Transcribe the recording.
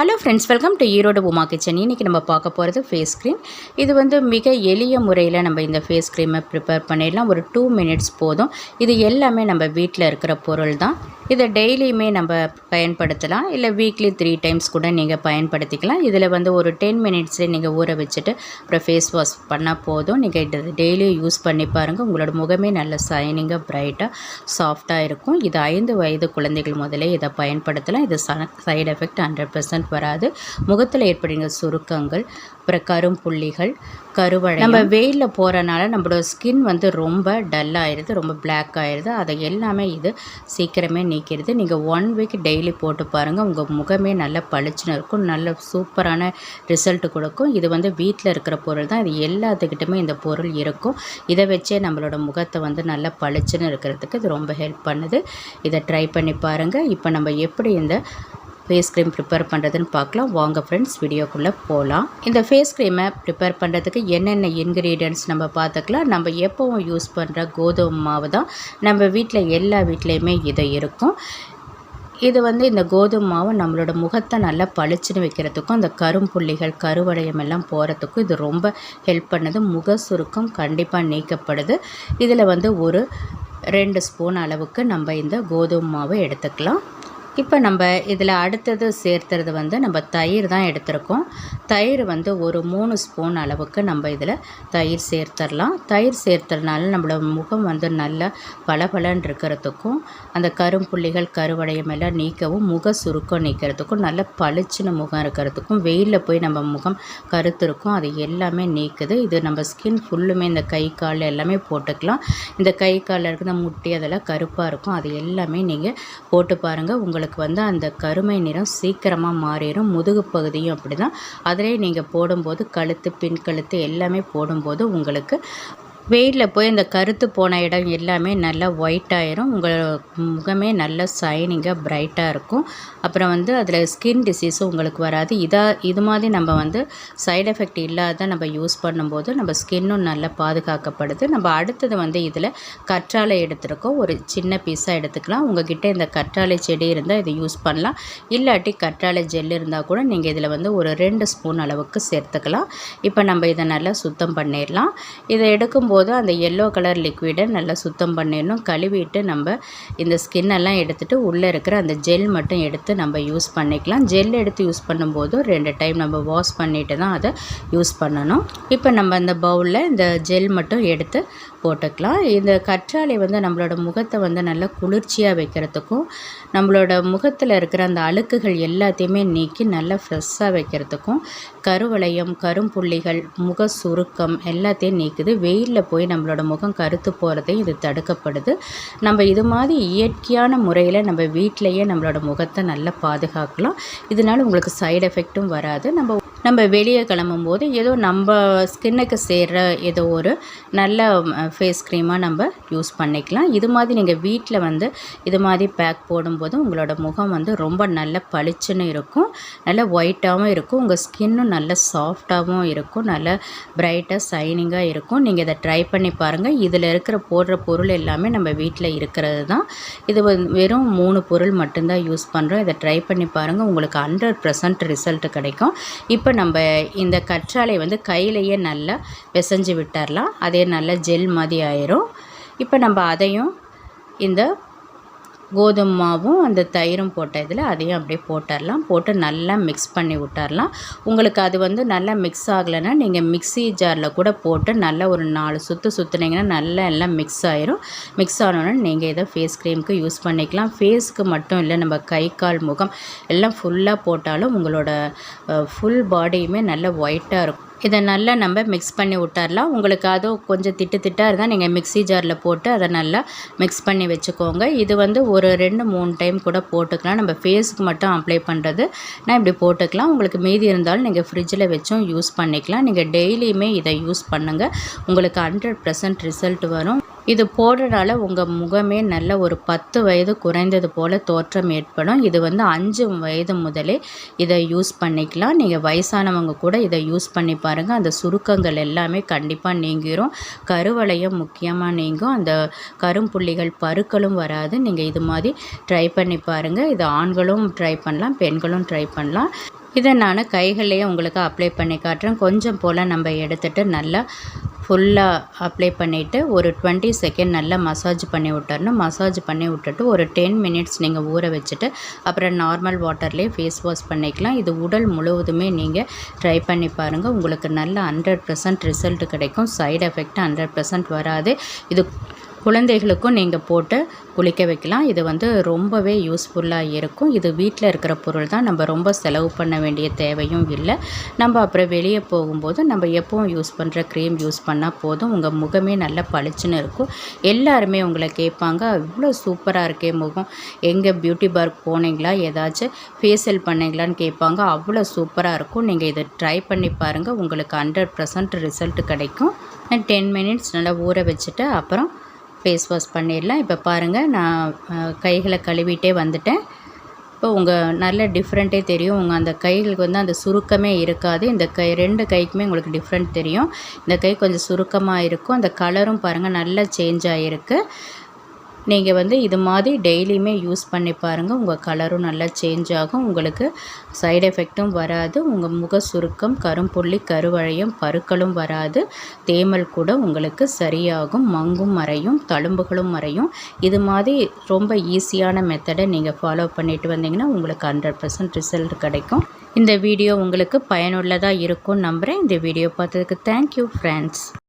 Hello friends welcome to Erode Uma kitchen இன்றைக்கி நம்ம பார்க்க போகிறது ஃபேஸ் க்ரீம் இது வந்து மிக எளிய முறையில் நம்ம இந்த ஃபேஸ் க்ரீமை ப்ரிப்பேர் பண்ணிடலாம். ஒரு டூ மினிட்ஸ் போதும். இது எல்லாமே நம்ம வீட்டில் இருக்கிற பொருள் தான் இதை டெய்லியுமே நம்ம பயன்படுத்தலாம். இல்லை வீக்லி த்ரீ டைம்ஸ் கூட நீங்கள் பயன்படுத்திக்கலாம். இதில் வந்து ஒரு டென் மினிட்ஸே நீங்கள் ஊற வச்சுட்டு அப்புறம் ஃபேஸ் வாஷ் பண்ணால் போதும். நீங்கள் இதை டெய்லியும் யூஸ் பண்ணி பாருங்கள் உங்களோட முகமே நல்ல சைனிங்காக ப்ரைட்டாக சாஃப்டாக இருக்கும். இது ஐந்து வயது குழந்தைகள் முதலே இதை பயன்படுத்தலாம். இது சைடு எஃபெக்ட் ஹண்ட்ரட் பர்சன்ட் வராது. முகத்தில் ஏற்படுகிற சுருக்கங்கள் அப்புறம் கரும்புள்ளிகள் கருவழை நம்ம வெயிலில் போகிறனால நம்மளோட ஸ்கின் வந்து ரொம்ப டல் ஆயிடுது ரொம்ப பிளாக் ஆயிடுது அதை எல்லாமே இது சீக்கிரமே நீக்கிடுது நீங்கள் ஒன் வீக் டெய்லி போட்டு பாருங்கள் உங்கள் முகமே நல்லா பளிச்சுன்னு இருக்கும். நல்ல சூப்பரான ரிசல்ட் கொடுக்கும். இது வந்து வீட்டில் இருக்கிற பொருள் தான். இது எல்லாத்துக்கிட்டுமே இந்த பொருள் இருக்கும். இதை வச்சே நம்மளோட முகத்தை வந்து நல்லா பளிச்சுன்னு இருக்கிறதுக்கு இது ரொம்ப ஹெல்ப் பண்ணுது. இதை ட்ரை பண்ணி பாருங்கள் இப்போ நம்ம எப்படி இந்த ஃபேஸ் க்ரீம் ப்ரிப்பேர் பண்ணுறதுன்னு பார்க்கலாம். வாங்க ஃப்ரெண்ட்ஸ் வீடியோக்குள்ளே போகலாம் இந்த ஃபேஸ் க்ரீமை ப்ரிப்பேர் பண்ணுறதுக்கு என்னென்ன இன்க்ரீடியன்ட்ஸ் நம்ம பார்த்துக்கலாம். நம்ம எப்போவும் யூஸ் பண்ணுற கோதுமை மாவு தான் நம்ம வீட்டில் எல்லா வீட்லேயுமே இது இருக்கும். இது வந்து இந்த கோதுமை மாவு நம்மளோட முகத்தை நல்லா பளிச்சுன்னு வைக்கிறதுக்கும் அந்த கரும்புள்ளிகள் கருவடையம் எல்லாம் போகிறதுக்கும் இது ரொம்ப ஹெல்ப் பண்ணுது. முக சுருக்கம் கண்டிப்பாக நீக்கப்படுது. இதில் வந்து ஒரு ரெண்டு ஸ்பூன் அளவுக்கு நம்ம இந்த கோதுமை மாவை எடுத்துக்கலாம். இப்போ நம்ம இதில் அடுத்தது சேர்த்துறது வந்து நம்ம தயிர் தான் எடுத்திருக்கோம். தயிர் வந்து ஒரு மூணு ஸ்பூன் அளவுக்கு நம்ம இதில் தயிர் சேர்த்துடலாம் தயிர் சேர்த்துறதுனால நம்மளோட முகம் வந்து நல்ல பளபளன்னு இருக்கிறதுக்கும் அந்த கரும்புள்ளிகள் கருவடையம் எல்லாம் நீக்கவும் முக சுருக்கம் நீக்கிறதுக்கும் நல்ல பளிச்சின முகம் இருக்கிறதுக்கும் வெயிலில் போய் நம்ம முகம் கருத்திருக்கும் அது எல்லாமே நீக்குது. இது நம்ம ஸ்கின் ஃபுல்லுமே இந்த கை கால் எல்லாமே போட்டுக்கலாம். இந்த கை காலில் இருக்கிற முட்டி அதெல்லாம் கருப்பாக இருக்கும். அது எல்லாமே நீங்கள் போட்டு பாருங்கள் உங்களுக்கு உங்களுக்கு வந்து அந்த கருமை நிறம் சீக்கிரமாக மாறிடும். முதுகு பகுதியும் அப்படி தான் அதிலே நீங்கள் போடும்போது கழுத்து பின் கழுத்து எல்லாமே போடும்போது உங்களுக்கு வெயிலில் போய் அந்த கருத்து போன இடம் எல்லாமே நல்லா ஒயிட் ஆயிரும். உங்கள் முகமே நல்லா சைனிங்காக ப்ரைட்டாக இருக்கும். அப்புறம் வந்து அதில் ஸ்கின் டிசீஸும் உங்களுக்கு வராது. இதாக இது மாதிரி நம்ம வந்து சைடு எஃபெக்ட் இல்லாத நம்ம யூஸ் பண்ணும்போது நம்ம ஸ்கின்னும் நல்லா பாதுகாக்கப்படுது. நம்ம அடுத்தது வந்து இதில் கற்றாழை எடுத்துருக்கோம். ஒரு சின்ன பீஸாக எடுத்துக்கலாம். உங்ககிட்ட இந்த கற்றாழை செடி இருந்தால் இதை யூஸ் பண்ணலாம். இல்லாட்டி கற்றாழை ஜெல் இருந்தால் கூட நீங்கள் இதில் வந்து ஒரு ரெண்டு ஸ்பூன் அளவுக்கு சேர்த்துக்கலாம். இப்போ நம்ம இதை நல்லா சுத்தம் பண்ணிடலாம். இதை எடுக்கும்போது போது அந்த எல்லோ கலர் லிக்விடை நல்லா சுத்தம் பண்ணிடணும். கழுவிட்டு நம்ம இந்த ஸ்கின்னெல்லாம் எடுத்துகிட்டு உள்ளே இருக்கிற அந்த ஜெல் மட்டும் எடுத்து நம்ம யூஸ் பண்ணிக்கலாம். ஜெல் எடுத்து யூஸ் பண்ணும்போது ரெண்டு டைம் நம்ம வாஷ் பண்ணிவிட்டு தான் அதை யூஸ் பண்ணணும். இப்போ நம்ம அந்த பவுலில் இந்த ஜெல் மட்டும் எடுத்து போட்டுக்கலாம். இந்த கற்றாழை வந்து நம்மளோட முகத்தை வந்து நல்லா குளிர்ச்சியாக வைக்கிறதுக்கும் நம்மளோட முகத்தில் இருக்கிற அந்த அழுக்குகள் எல்லாத்தையுமே நீக்கி நல்லா ஃப்ரெஷ்ஷாக வைக்கிறதுக்கும் கருவளையம் கரும்புள்ளிகள் முக சுருக்கம் எல்லாத்தையும் நீக்குது. வெயிலில் போய் நம்மளோட முகம் கருத்து போகிறதையும் இது தடுக்கப்படுது. நம்ம இது மாதிரி இயற்கையான முறையில் நம்ம வீட்டிலையே நம்மளோட முகத்தை நல்லா பாதுகாக்கலாம். இதனால் உங்களுக்கு சைடு எஃபெக்ட்டும் வராது. நம்ம நம்ம வெளியே கிளம்பும்போது ஏதோ நம்ம ஸ்கின்னுக்கு சேர்கிற ஏதோ ஒரு நல்ல ஃபேஸ் க்ரீமாக நம்ம யூஸ் பண்ணிக்கலாம். இது மாதிரி நீங்கள் வீட்டில் வந்து இது மாதிரி பேக் போடும்போது உங்களோட முகம் வந்து ரொம்ப நல்ல பளிச்சுன்னு இருக்கும். நல்ல ஒயிட்டாகவும் இருக்கும். உங்கள் ஸ்கின்னும் நல்ல சாஃப்டாகவும் இருக்கும். நல்ல பிரைட்டாக சைனிங்காக இருக்கும். நீங்கள் இதை ட்ரை பண்ணி பாருங்கள் இதில் இருக்கிற போடுற பொருள் எல்லாமே நம்ம வீட்டில் இருக்கிறது தான். இது வெறும் மூணு பொருள் மட்டும்தான் யூஸ் பண்ணுறோம் இதை ட்ரை பண்ணி பாருங்கள் உங்களுக்கு ஹண்ட்ரட் பர்சன்ட் ரிசல்ட் கிடைக்கும். இப்போ இப்போ நம்ம இந்த கற்றாழை வந்து கையிலையே நல்லா பிசைஞ்சு விட்டுறலாம். அதே நல்லா ஜெல் மாதிரி ஆயிரும். இப்போ நம்ம அதையும் இந்த கோதுமை மாவும் அந்த தயிரும் போட்ட இதில் அதையும் அப்படியே போட்டுடலாம். போட்டு நல்லா மிக்ஸ் பண்ணி விட்டுறலாம் உங்களுக்கு அது வந்து நல்லா மிக்ஸ் ஆகலைன்னா நீங்கள் மிக்ஸி ஜாரில் கூட போட்டு நல்லா ஒரு நாலு சுற்று சுற்றுனீங்கன்னா நல்லா எல்லாம் மிக்ஸ் ஆயிரும். மிக்ஸ் ஆனோன்னா நீங்கள் இதை ஃபேஸ் க்ரீமுக்கு யூஸ் பண்ணிக்கலாம். ஃபேஸ்க்கு மட்டும் இல்லை நம்ம கை கால் முகம் எல்லாம் ஃபுல்லாக போட்டாலும் உங்களோட ஃபுல் பாடியுமே நல்லா ஒயிட்டாக இருக்கும். இதை நல்லா நம்ம மிக்ஸ் பண்ணி விட்டுறலாம். உங்களுக்கு அதுவும் கொஞ்சம் திட்டு திட்டாக இருந்தால் நீங்கள் மிக்ஸி ஜாரில் போட்டு அதை நல்லா மிக்ஸ் பண்ணி வச்சுக்கோங்க. இது வந்து ஒரு ரெண்டு மூணு டைம் கூட போட்டுக்கலாம். நம்ம ஃபேஸுக்கு மட்டும் அப்ளை பண்ணுறது நான் இப்படி போட்டுக்கலாம். உங்களுக்கு மீதி இருந்தாலும் நீங்கள் ஃப்ரிட்ஜில் வச்சும் யூஸ் பண்ணிக்கலாம். நீங்கள் டெய்லியுமே இதை யூஸ் பண்ணுங்கள் உங்களுக்கு ஹண்ட்ரட் ரிசல்ட் வரும். இது போடுறதால உங்கள் முகமே நல்ல ஒரு பத்து வயது குறைந்தது போல் தோற்றம் ஏற்படும். இது வந்து அஞ்சு வயது முதலே இதை யூஸ் பண்ணிக்கலாம். நீங்கள் வயசானவங்க கூட இதை யூஸ் பண்ணி பாருங்கள் அந்த சுருக்கங்கள் எல்லாமே கண்டிப்பாக நீங்கிரும். கருவளையம் முக்கியமாக நீங்கும். அந்த கரும்புள்ளிகள் பருக்களும் வராது. நீங்கள் இது மாதிரி ட்ரை பண்ணி பாருங்கள் இது ஆண்களும் ட்ரை பண்ணலாம். பெண்களும் ட்ரை பண்ணலாம். இதை நான் கைகள்லேயே உங்களுக்கு அப்ளை பண்ணி காட்டுறேன். கொஞ்சம் போல் நம்ம எடுத்துகிட்டு நல்லா ஃபுல்லாக அப்ளை பண்ணிவிட்டு ஒரு டுவெண்ட்டி செகண்ட் நல்லா மசாஜ் பண்ணி விட்டுறணும். மசாஜ் பண்ணி விட்டுட்டு ஒரு டென் மினிட்ஸ் நீங்கள் ஊற வச்சுட்டு அப்புறம் நார்மல் வாட்டர்லேயே ஃபேஸ் வாஷ் பண்ணிக்கலாம். இது உடல் முழுவதுமே நீங்கள் ட்ரை பண்ணி பாருங்கள் உங்களுக்கு நல்ல ஹண்ட்ரட் பர்சன்ட் ரிசல்ட் கிடைக்கும். சைடு எஃபெக்ட் ஹண்ட்ரட் பர்சன்ட் வராது. இது குழந்தைகளுக்கும் நீங்கள் போட்டு குளிக்க வைக்கலாம். இது வந்து ரொம்பவே யூஸ்ஃபுல்லாக இருக்கும். இது வீட்டில் இருக்கிற பொருள் தான். நம்ம ரொம்ப செலவு பண்ண வேண்டிய தேவையும் இல்லை. நம்ம அப்புறம் வெளியே போகும்போது நம்ம எப்பவும் யூஸ் பண்ணுற க்ரீம் யூஸ் பண்ணால் போதும். உங்கள் முகமே நல்லா பளிச்சுன்னு இருக்கும். எல்லாருமே உங்களை கேட்பாங்க இவ்வளோ சூப்பராக இருக்கே முகம். எங்கே பியூட்டி பார்க் போனீங்களா? ஏதாச்சும் ஃபேஷியல் பண்ணீங்களான்னு கேட்பாங்க. அவ்வளோ சூப்பராக இருக்கும். நீங்கள் இதை ட்ரை பண்ணி பாருங்கள் உங்களுக்கு ஹண்ட்ரட் பர்சன்ட் ரிசல்ட் கிடைக்கும். டென் மினிட்ஸ் நல்லா ஊற வச்சுட்டு அப்புறம் ஃபேஸ் வாஷ் பண்ணிடலாம். இப்போ பாருங்கள் நான் கைகளை கழுவிட்டே வந்துட்டேன். இப்போ உங்கள் நல்ல டிஃப்ரெண்ட்டே தெரியும். உங்கள் அந்த கைகளுக்கு வந்து அந்த சுருக்கமே இருக்காது. இந்த கை ரெண்டு கைக்குமே உங்களுக்கு டிஃப்ரெண்ட் தெரியும். இந்த கை கொஞ்சம் சுருக்கமாக இருக்கும். அந்த கலரும் பாருங்கள் நல்லா சேஞ்ச் ஆகிருக்கு நீங்கள் வந்து இது மாதிரி டெய்லியுமே யூஸ் பண்ணி பாருங்கள் உங்கள் கலரும் நல்லா சேஞ்ச் ஆகும். உங்களுக்கு சைடு எஃபெக்ட்டும் வராது. உங்கள் முக சுருக்கம் கரும்புள்ளி கருவழையும் பருக்களும் வராது. தேமல் கூட உங்களுக்கு சரியாகும். மங்கும் மறையும். தழும்புகளும் மறையும். இது மாதிரி ரொம்ப ஈஸியான மெத்தடை நீங்கள் ஃபாலோ பண்ணிட்டு வந்தீங்கன்னா உங்களுக்கு ஹண்ட்ரட் பர்சன்ட் ரிசல்ட் கிடைக்கும். இந்த வீடியோ உங்களுக்கு பயனுள்ளதாக இருக்கும் நம்புகிறேன் இந்த வீடியோ பார்த்ததுக்கு தேங்க்யூ ஃப்ரெண்ட்ஸ்